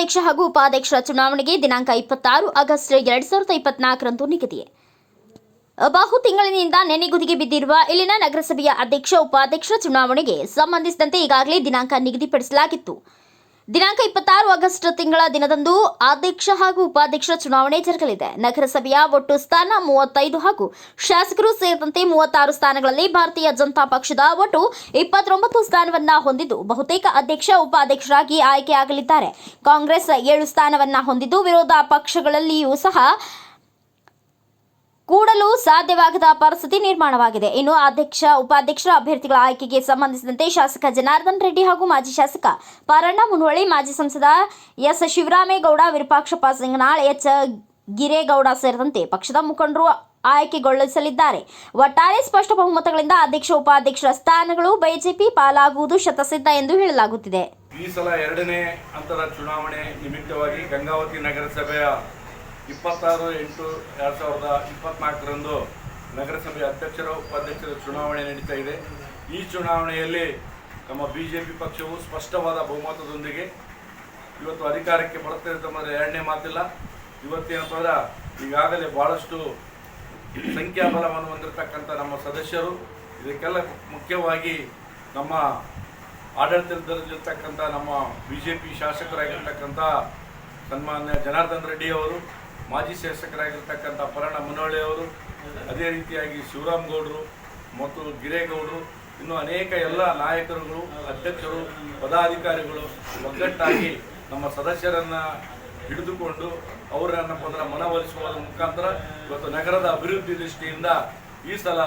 ಅಧ್ಯಕ್ಷ ಹಾಗೂ ಉಪಾಧ್ಯಕ್ಷರ ಚುನಾವಣೆಗೆ ದಿನಾಂಕ ಇಪ್ಪತ್ತಾರು ಆಗಸ್ಟ್ ಎರಡ್ ಸಾವಿರದ ಇಪ್ಪತ್ನಾಲ್ಕರಂದು ನಿಗದಿ ಬಹು ತಿಂಗಳಿನಿಂದ ನೆನೆಗುದಿಗೆ ಬಿದ್ದಿರುವ ಇಲ್ಲಿನ ನಗರಸಭೆಯ ಅಧ್ಯಕ್ಷ ಉಪಾಧ್ಯಕ್ಷ ಚುನಾವಣೆಗೆ ಸಂಬಂಧಿಸಿದಂತೆ ಈಗಾಗಲೇ ದಿನಾಂಕ ನಿಗದಿಪಡಿಸಲಾಗಿತ್ತು. ದಿನಾಂಕ ಇಪ್ಪತ್ತಾರು ಆಗಸ್ಟ್ ತಿಂಗಳ ದಿನದಂದು ಅಧ್ಯಕ್ಷ ಹಾಗೂ ಉಪಾಧ್ಯಕ್ಷ ಚುನಾವಣೆ ಜರುಗಲಿದೆ. ನಗರಸಭೆಯ ಒಟ್ಟು ಸ್ಥಾನ ಮೂವತ್ತೈದು ಹಾಗೂ ಶಾಸಕರು ಸೇರಿದಂತೆ ಮೂವತ್ತಾರು ಸ್ಥಾನಗಳಲ್ಲಿ ಭಾರತೀಯ ಜನತಾ ಪಕ್ಷದ ಒಟ್ಟು ಇಪ್ಪತ್ತೊಂಬತ್ತು ಸ್ಥಾನವನ್ನ ಹೊಂದಿದ್ದು, ಬಹುತೇಕ ಅಧ್ಯಕ್ಷ, ಉಪಾಧ್ಯಕ್ಷರಾಗಿ ಆಯ್ಕೆಯಾಗಲಿದ್ದಾರೆ. ಕಾಂಗ್ರೆಸ್ ಏಳು ಸ್ಥಾನವನ್ನ ಹೊಂದಿದ್ದು, ವಿರೋಧ ಪಕ್ಷಗಳಲ್ಲಿಯೂ ಸಹ ಕೂಡಲು ಸಾಧ್ಯವಾಗದ ಪರಿಸ್ಥಿತಿ ನಿರ್ಮಾಣವಾಗಿದೆ. ಇನ್ನು ಅಧ್ಯಕ್ಷ, ಉಪಾಧ್ಯಕ್ಷರ ಅಭ್ಯರ್ಥಿಗಳ ಆಯ್ಕೆಗೆ ಸಂಬಂಧಿಸಿದಂತೆ ಶಾಸಕ ಜನಾರ್ದನ್ ರೆಡ್ಡಿ ಹಾಗೂ ಮಾಜಿ ಶಾಸಕ ಪಾರಣ್ಣ ಮುನ್ವಳ್ಳಿ, ಮಾಜಿ ಸಂಸದ ಎಸ್ ಶಿವರಾಮೇಗೌಡ, ವಿರೂಪಾಕ್ಷಪ್ಪ ಸಿಂಗನಾಳ್, ಎಚ್ ಗಿರೇಗೌಡ ಸೇರಿದಂತೆ ಪಕ್ಷದ ಮುಖಂಡರು ಆಯ್ಕೆಗೊಳಿಸಲಿದ್ದಾರೆ. ಒಟ್ಟಾರೆ ಸ್ಪಷ್ಟ ಬಹುಮತಗಳಿಂದ ಅಧ್ಯಕ್ಷ, ಉಪಾಧ್ಯಕ್ಷರ ಸ್ಥಾನಗಳು ಬಿಜೆಪಿ ಪಾಲಾಗುವುದು ಶತಸಿದ್ಧ ಎಂದು ಹೇಳಲಾಗುತ್ತಿದೆ. ಈ ಸಲ ಎರಡನೇ ಹಂತದ ಚುನಾವಣೆ ನಿಮಿತ್ತವಾಗಿ ಗಂಗಾವತಿ ನಗರಸಭೆಯ ಇಪ್ಪತ್ತಾರು ಎಂಟು ಎರಡು ಸಾವಿರದ ಇಪ್ಪತ್ನಾಲ್ಕರಂದು ನಗರಸಭೆ ಅಧ್ಯಕ್ಷರ ಉಪಾಧ್ಯಕ್ಷರ ಚುನಾವಣೆ ನಡೀತಾ ಇದೆ. ಈ ಚುನಾವಣೆಯಲ್ಲಿ ನಮ್ಮ ಬಿ ಜೆ ಪಿ ಪಕ್ಷವು ಸ್ಪಷ್ಟವಾದ ಬಹುಮತದೊಂದಿಗೆ ಇವತ್ತು ಅಧಿಕಾರಕ್ಕೆ ಬರುತ್ತೆ ಅಂತಂದರೆ ಎರಡನೇ ಮಾತಿಲ್ಲ. ಇವತ್ತೇನಂತಂದ್ರೆ ಈಗಾಗಲೇ ಭಾಳಷ್ಟು ಸಂಖ್ಯಾಬಲವನ್ನು ಹೊಂದಿರತಕ್ಕಂಥ ನಮ್ಮ ಸದಸ್ಯರು, ಇದಕ್ಕೆಲ್ಲ ಮುಖ್ಯವಾಗಿ ನಮ್ಮ ಆಡಳಿತದಲ್ಲಿರ್ತಕ್ಕಂಥ ನಮ್ಮ ಬಿ ಜೆ ಪಿ ಶಾಸಕರಾಗಿರ್ತಕ್ಕಂಥ ಸನ್ಮಾನ್ಯ ಜನಾರ್ದನ್ ರೆಡ್ಡಿ ಅವರು ಮಾಜಿ ಶಾಸಕರಾಗಿರ್ತಕ್ಕಂಥ ಪರಣ ಮುನವಳ್ಳಿ ಅವರು, ಅದೇ ರೀತಿಯಾಗಿ ಶಿವರಾಮ್ ಗೌಡರು, ಮತ್ತು ಗಿರೇಗೌಡರು, ಇನ್ನು ಅನೇಕ ಎಲ್ಲ ನಾಯಕರುಗಳು, ಅಧ್ಯಕ್ಷರು, ಪದಾಧಿಕಾರಿಗಳು ಒಗ್ಗಟ್ಟಾಗಿ ನಮ್ಮ ಸದಸ್ಯರನ್ನು ಹಿಡಿದುಕೊಂಡು ಅವರನ್ನು ಪದರ ಮನವೊಲಿಸುವ ಮುಖಾಂತರ ಇವತ್ತು ನಗರದ ಅಭಿವೃದ್ಧಿ ದೃಷ್ಟಿಯಿಂದ ಈ ಸಲ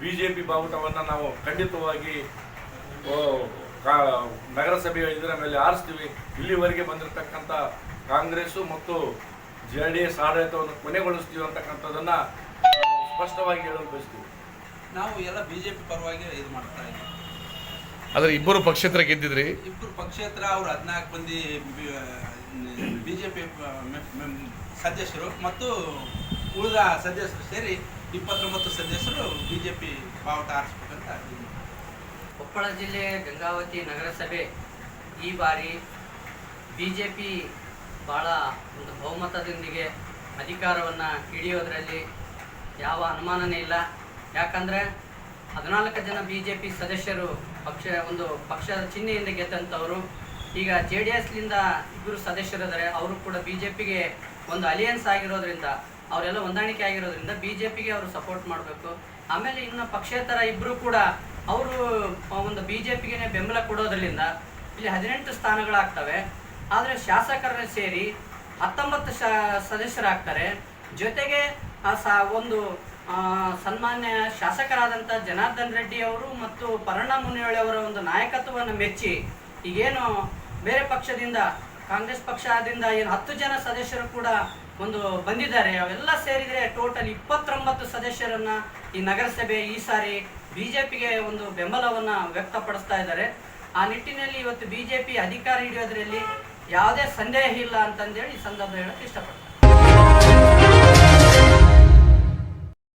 ಬಿ ಜೆ ಪಿ ಬಾವುಟವನ್ನು ನಾವು ಖಂಡಿತವಾಗಿ ನಗರಸಭೆಯ ಇದರ ಮೇಲೆ ಆರಿಸ್ತೀವಿ. ಇಲ್ಲಿವರೆಗೆ ಬಂದಿರತಕ್ಕಂಥ ಕಾಂಗ್ರೆಸ್ಸು ಮತ್ತು ಜೆ ಡಿ ಎಸ್ ಆಡಳಿತವನ್ನು ಕೊನೆಗೊಳಿಸ್ತೀವಿ ಅಂತಕ್ಕಂಥದ್ದನ್ನ ಸ್ಪಷ್ಟವಾಗಿ ಹೇಳಲು ಬಯಸ್ತೀವಿ. ನಾವು ಎಲ್ಲ ಬಿಜೆಪಿ ಪರವಾಗಿ ಇದು ಮಾಡ್ತಾ ಇದ್ದೀವಿ. ಆದರೆ ಇಬ್ಬರು ಪಕ್ಷೇತರ ಗೆದ್ದಿದ್ರಿ? ಇಬ್ಬರು ಪಕ್ಷೇತರ ಅವರು ಹದಿನಾಲ್ಕು ಮಂದಿ ಬಿಜೆಪಿ ಸದಸ್ಯರು ಮತ್ತು ಉಳಿದ ಸದಸ್ಯರು ಸೇರಿ ಇಪ್ಪತ್ತೊಂಬತ್ತು ಸದಸ್ಯರು ಬಿಜೆಪಿ ಬಾವುಟ ಆರಿಸ್ಬೇಕಂತ. ಕೊಪ್ಪಳ ಜಿಲ್ಲೆ ಗಂಗಾವತಿ ನಗರಸಭೆ ಈ ಬಾರಿ ಬಿಜೆಪಿ ಜೆ ಪಿ ಭಾಳ ಒಂದು ಬಹುಮತದೊಂದಿಗೆ ಅಧಿಕಾರವನ್ನು ಹಿಡಿಯೋದರಲ್ಲಿ ಯಾವ ಅನುಮಾನನೇ ಇಲ್ಲ. ಯಾಕಂದರೆ ಹದಿನಾಲ್ಕು ಜನ ಬಿ ಜೆ ಪಿ ಸದಸ್ಯರು ಪಕ್ಷ, ಒಂದು ಪಕ್ಷದ ಚಿಹ್ನೆಯಿಂದ ಗೆದ್ದಂಥವರು, ಈಗ ಜೆ ಡಿ ಎಸ್ಲಿಂದ ಇಬ್ಬರು ಸದಸ್ಯರಿದ್ದಾರೆ. ಅವರು ಕೂಡ ಬಿ ಜೆ ಪಿಗೆ ಒಂದು ಅಲಿಯನ್ಸ್ ಆಗಿರೋದ್ರಿಂದ, ಅವರೆಲ್ಲ ಹೊಂದಾಣಿಕೆ ಆಗಿರೋದ್ರಿಂದ ಬಿ ಜೆ ಪಿಗೆ ಅವರು ಸಪೋರ್ಟ್ ಮಾಡಬೇಕು. ಆಮೇಲೆ ಇನ್ನು ಪಕ್ಷೇತರ ಇಬ್ಬರು ಕೂಡ ಅವರು ಒಂದು ಬಿ ಜೆ ಪಿಗೆ ಬೆಂಬಲ ಕೊಡೋದ್ರಿಂದ ಇಲ್ಲಿ ಹದಿನೆಂಟು ಸ್ಥಾನಗಳಾಗ್ತವೆ. ಆದರೆ ಶಾಸಕರನ್ನ ಸೇರಿ ಹತ್ತೊಂಬತ್ತು ಶ ಸದಸ್ಯರಾಗ್ತಾರೆ. ಜೊತೆಗೆ, ಆ ಸ ಒಂದು ಸನ್ಮಾನ್ಯ ಶಾಸಕರಾದಂಥ ಜನಾರ್ದನ್ ರೆಡ್ಡಿ ಅವರು ಮತ್ತು ಪರಣ ಮುನಿಯೊಳಿ ಅವರ ಒಂದು ನಾಯಕತ್ವವನ್ನು ಮೆಚ್ಚಿ, ಈಗೇನು ಬೇರೆ ಪಕ್ಷದಿಂದ, ಕಾಂಗ್ರೆಸ್ ಪಕ್ಷದಿಂದ ಏನು ಹತ್ತು ಜನ ಸದಸ್ಯರು ಕೂಡ ಒಂದು ಬಂದಿದ್ದಾರೆ. ಅವೆಲ್ಲ ಸೇರಿದರೆ ಟೋಟಲ್ ಇಪ್ಪತ್ತೊಂಬತ್ತು ಸದಸ್ಯರನ್ನ ಈ ನಗರಸಭೆ ಈ ಸಾರಿ ಬಿಜೆಪಿಗೆ ಒಂದು ಬೆಂಬಲವನ್ನು ವ್ಯಕ್ತಪಡಿಸ್ತಾ ಇದ್ದಾರೆ. ಆ ನಿಟ್ಟಿನಲ್ಲಿ ಇವತ್ತು ಬಿಜೆಪಿ ಅಧಿಕಾರ ಹಿಡಿಯೋದ್ರಲ್ಲಿ ಯಾವುದೇ ಸಂದೇಹ ಇಲ್ಲ ಅಂತಂದೇಳಿ ಈ ಸಂದರ್ಭ ಹೇಳಕ್ಕೆ ಇಷ್ಟಪಡ್ತೀನಿ.